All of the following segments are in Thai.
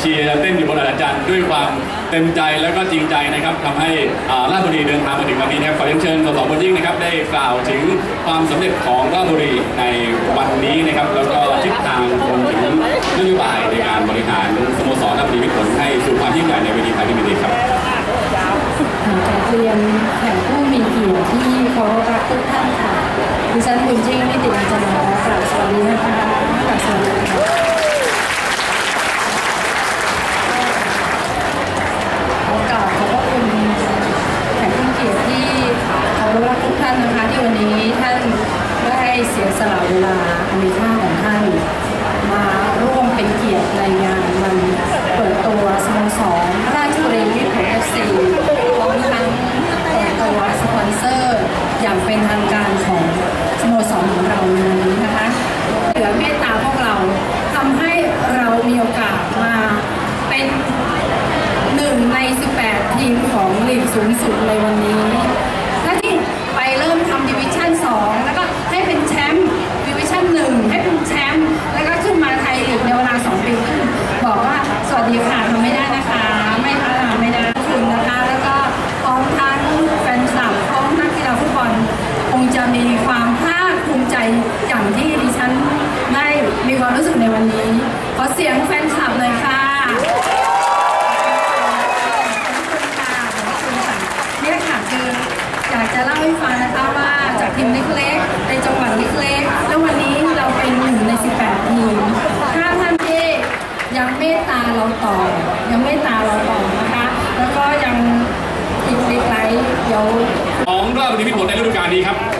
เชียร์เต้นอยู่บนอัศจรรย์ด้วยความเต็มใจแล้วก็จริงใจนะครับทำให้ราชบุรีเดินทางมาถึงวันนี้นะครับขอเรียนเชิญสสบุญยิ่งนะครับได้กล่าวถึงความสำเร็จของราชบุรีในวันนี้นะครับแล้วก็ทิศทางรวมถึงนโยบายในการบริหารสโมสรราชบุรีมิตรผลให้สู่ความยิ่งใหญ่ในเวทีไทยพิมพ์ลีครับเรียนแขกผู้มีเกียรติที่เคารพรักทุกท่านค่ะ ดิฉันบุญจิ้งนิติอัญจนากราบสวัสดีนะคะกราบสวัสดีค่ะขอกราบขอบพระคุณแขกผู้มีเกียรติที่เคารพรักทุกท่านนะคะ ที่วันนี้ท่านได้เสียสละเวลาอันมีค่าของท่าน มาร่วมเป็นเกียรติในงานวันเปิดตัวสโมสรราชบุรีมิตรผลเอฟซีพร้อมทั้งเปิดตัวสปอนเซอร์ อย่างเป็นทางการของสโมสรของเราในวันนี้นะคะ เหลือเมตตาพวกเราทำให้เรามีโอกาสมาเป็นหนึ่งใน 18 ทีมของลีก สูงสุดในวันนี้ และที่ไปเริ่มทำดิวิชั่น 2 แล้วก็ให้เป็นแชมป์ดิวิชั่น 1 ให้เป็นแชมป์แล้วก็ขึ้นมาไทยลีกในเวลา 2 ปีครึ่งบอกว่าสวัสดีค่ะทำไม่ได้นะคะ ไม่ทำไม่ได้คุณนะคะ แล้วก็พร้อมทั้งแฟนคลับพร้อมนักกีฬาฟุตบอลคงจะมีความภาคภูมิใจอย่างที่ดิฉันได้มีความรู้สึกในวันนี้ขอเสียงแฟนคลับเลยค่ะขอบคุณค่ะเนี่ยค่ะคืออยากจะเล่าให้ฟังนะคะว่าจากทีมเล็กๆในจังหวัดเล็กๆแล้ววันนี้เราเป็นหนึ่งใน 18 ทีม ถ้าท่านที่ยังเมตตาเราต่อ ยังเมตตาเราต่อนะคะ แล้วก็ยังอีกไกลๆเดี๋ยว ของราชบุรีมิตรผลในฤ ดีครับ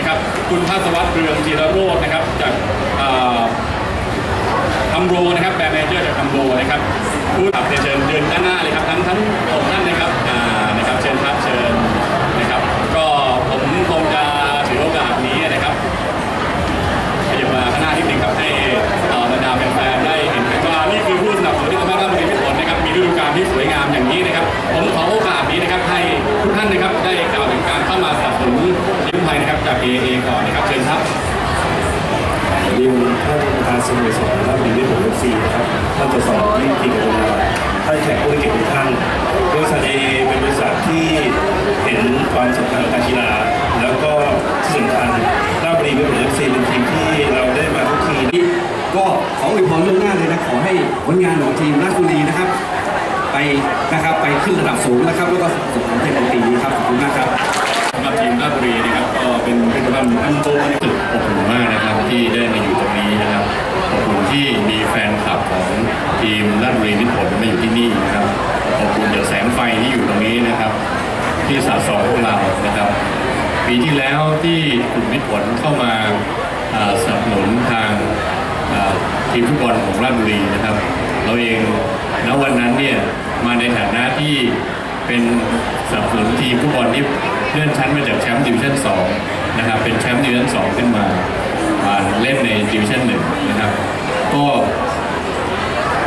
นะครับ คุณภาสวัสดิ์เรืองจีรโรจน์นะครับจากทัมโรนะครับแบรนด์แมเจอร์จากทัมโรนะครับผู้ขับเชิญเดินด้านหน้าเลยครับทั้งทั้งหกท่านนะครับนะครับเชิญครับเชิญนะครับ ก็ผมคงจะถือโอกาสนี้นะครับขยับมาข้างหน้านิดนึงครับให้บรรดาแฟนๆได้เห็นกันว่านี่คือผู้สนับสนุนที่ทำให้ราชบุรีมิตรผลนะครับมีฤดูกาลที่สวยงามอย่างนี้นะครับ ผมขอโอกาส มไทยนะครับจาก AA ก่อนนะครับเชิญครับเรียนท่านประธานสโมสรและมีวิทย์ผลเอฟซีนะครับท่านจะสอนที่ทีมกุณาท่านแขกผู้มีเกียรติทุกท่านบริษัทเอเป็นบริษัทที่เห็นความสำคัญของการกีฬาแล้วก็ที่สำคัญราชบุรีวิทย์ผลเอฟซีเป็นทีมที่เราได้มาทุกทีก็ขออวยพรล่วงหน้าเลยนะขอให้ผลงานของทีมราชบุรีนะครับ ไปนะครับไปขึ้นระดับสูงนะครับแล้วก็ประสบความสำเร็จในปีนี้ครับขอบคุณมากครับ สำหรับทีมราชบุรีนะครับก็เป็นผลิตภัณฑ์อันโตนะครับขอบคุณมากนะครับที่ได้มาอยู่ตรงนี้นะครับขอบคุณที่มีแฟนคลับของทีมราชบุรีมิตรผลมาอยู่ที่นี่นะครับขอบคุณเดี๋ยวแสงไฟที่อยู่ตรงนี้นะครับ ที่สาสองพวกเรานะครับ ปีที่แล้วที่กลุ่มมิตรผลเข้ามาสนับสนุนทางทีมฟุตบอลของราชบุรีนะครับ เราเองณวันนั้นเนี่ยมาในฐานะที่เป็นสนับสนุนทีมฟุตบอลที่ เลื่อนชั้นมาจากแชมป์ดิวิชั่น2นะครับเป็นแชมป์ดิวิชั่น2ขึ้นมามาเล่นในดิวิชั่น1นะครับก็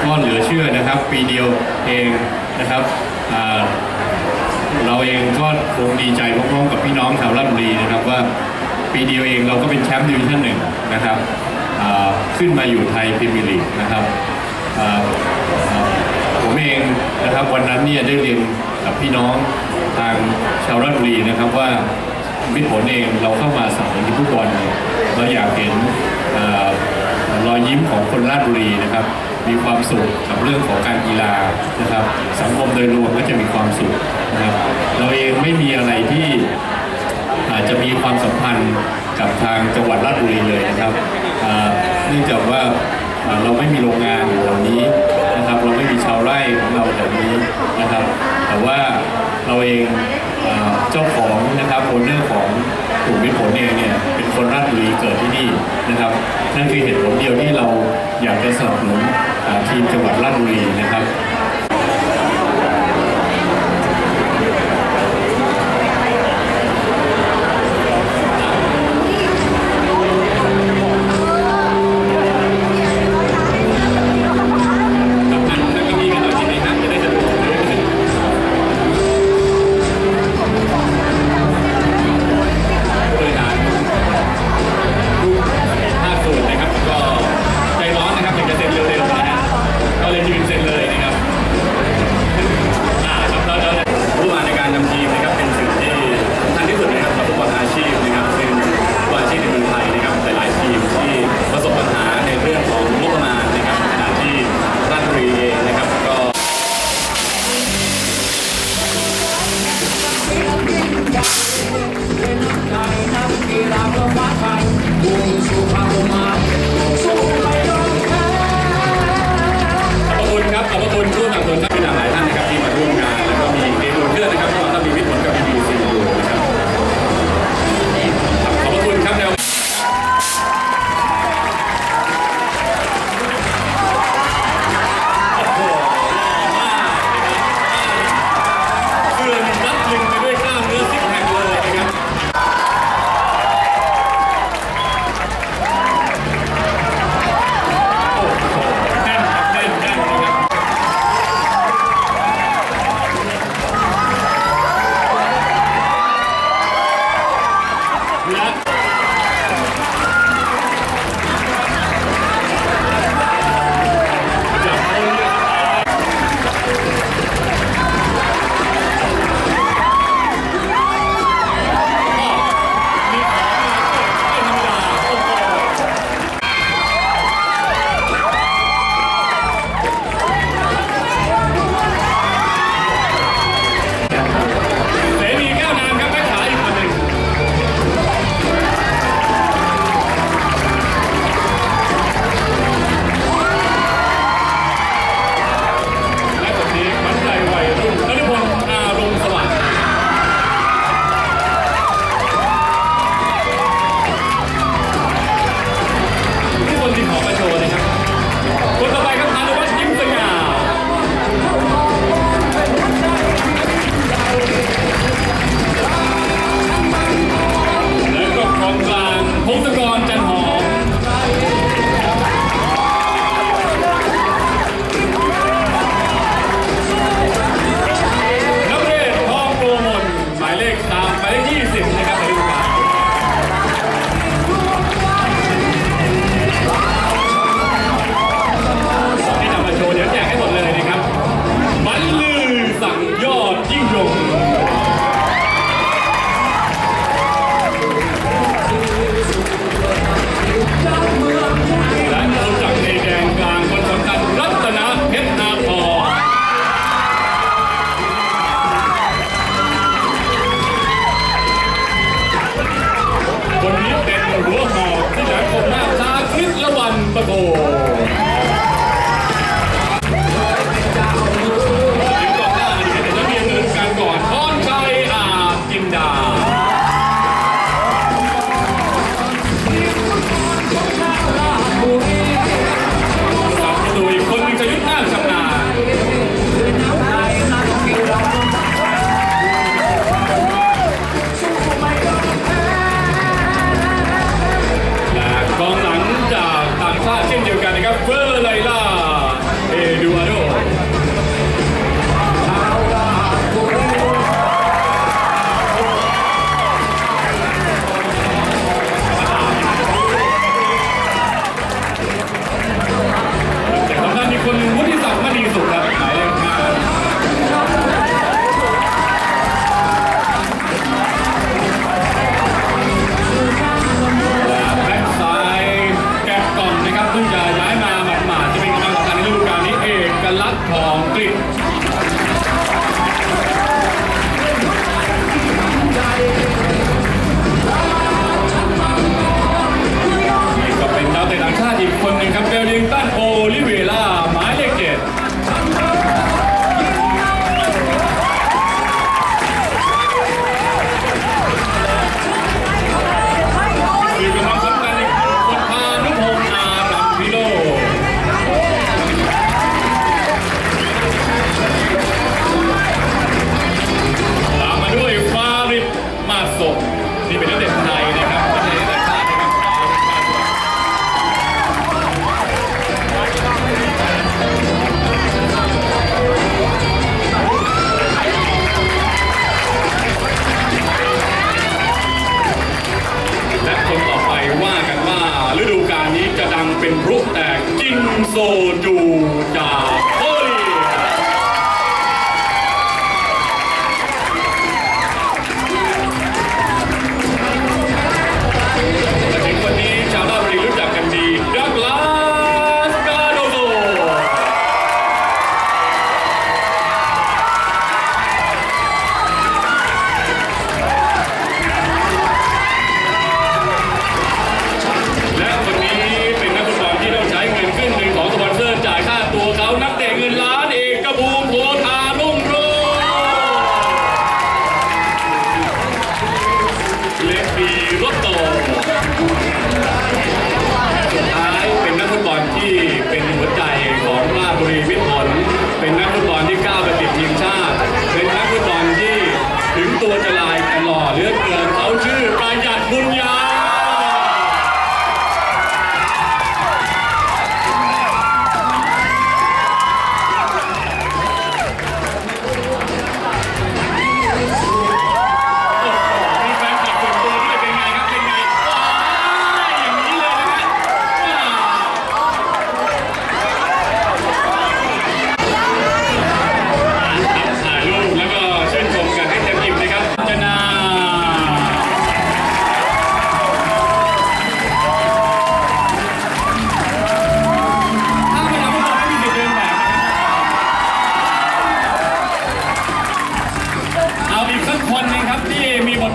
ก็เหลือเชื่อนะครับ ปีเดียวเองนะครับเราเองก็คงดีใจพร้อมๆกับพี่น้องชาวราชบุรีนะครับว่าปีเดียวเองเราก็เป็นแชมป์ดิวิชั่นหนึ่งนะครับขึ้นมาอยู่ไทยพรีเมียร์ลีกนะครับผมเองนะครับวันนั้นเนี่ยได้เรียนกับพี่น้อง ทางชาวราชบุรีนะครับว่ามิตรผลเองเราเข้ามาสนับสนุนฟุตบอลเราอยากเห็นรอยยิ้มของคนราชบุรีนะครับมีความสุขกับเรื่องของการกีฬานะครับ สังคมโดยรวมก็จะมีความสุขนะครับเราเองไม่มีอะไรที่อาจจะมีความสัมพันธ์กับทางจังหวัดราชบุรีเลยนะครับเนื่องจากว่าอ่าเราไม่มีโรงงานอยู่แถวนี้นะครับ เราไม่มีชาวไร่ของเราแถวนี้นะครับ แต่ว่า เราเองเจ้าของนะครับโอนเนอร์ของกลุ่มมิตรผลเองเนี่ยเป็นคนราชบุรีเกิดที่นี่นะครับนั่นคือเหตุผลเดียวที่เราอยากจะสนับสนุนทีมจังหวัดราชบุรีนะครับ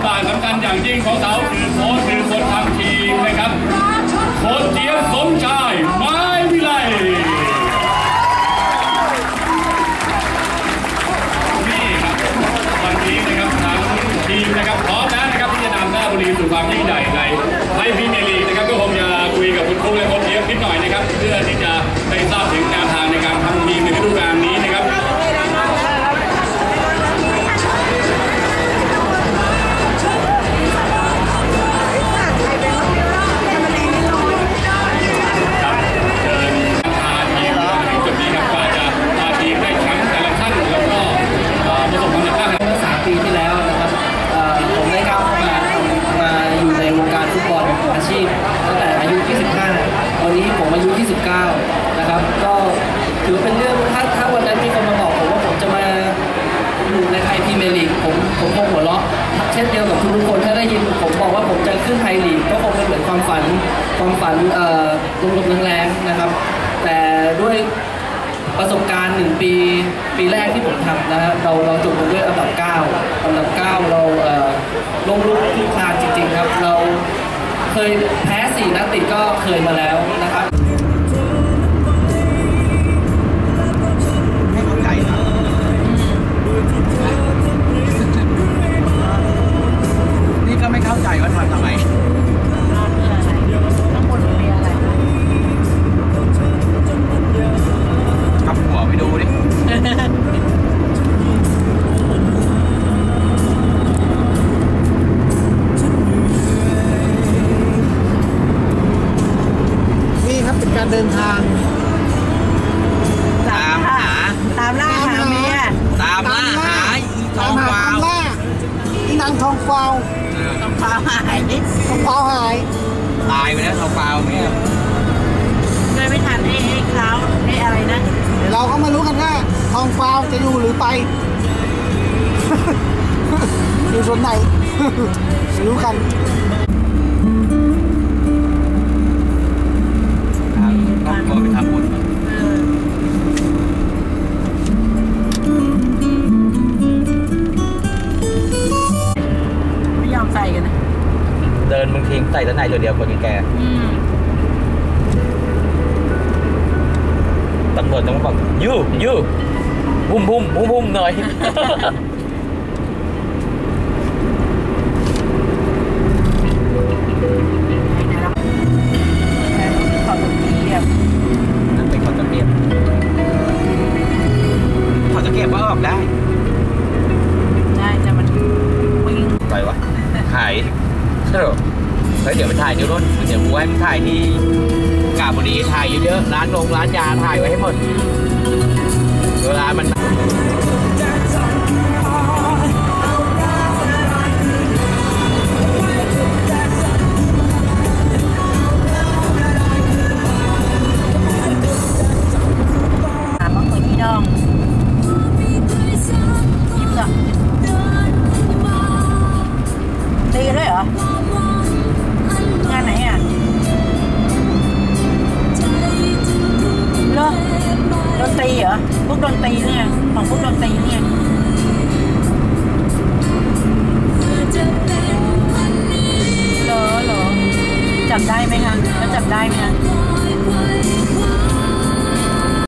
บาทสำคัญอย่างยิ่งของเขาคือโค้ชคือคนทำทีมนะครับโค้ชเจี๊ยบสมชาย ยแพ้สี่นัดติดก็เคยมาแล้วนะครับนี่ก็ไม่เข้าใจว่าทำทำไมทั้งหมดมีอะไรครับหัวไปดูดิ การเดินทาง ตามหา ตามล่าหาเมียตามล่าหาอีทองกวาวล่อีนางทองกวาวทองกวาวหายทองกวาวหาย ตายไปแล้วทองกวาวเนี่ยเลยไม่ทันไอ้ไอ้เขาไอ้อะไรนะ เราก็มารู้กันว่าทองกวาวจะอยู่หรือไป อยู่ส่วนไหนรู้กัน ก็ไปทำบุญไม่ยอมใส่กันนะ เดินมึงทิ้งใส่แต่ในตัวเดียวคนแก่ตำรวจต้องบอกยูยูบุ้มบุ้มบุ้มบุ้มหน่อย I.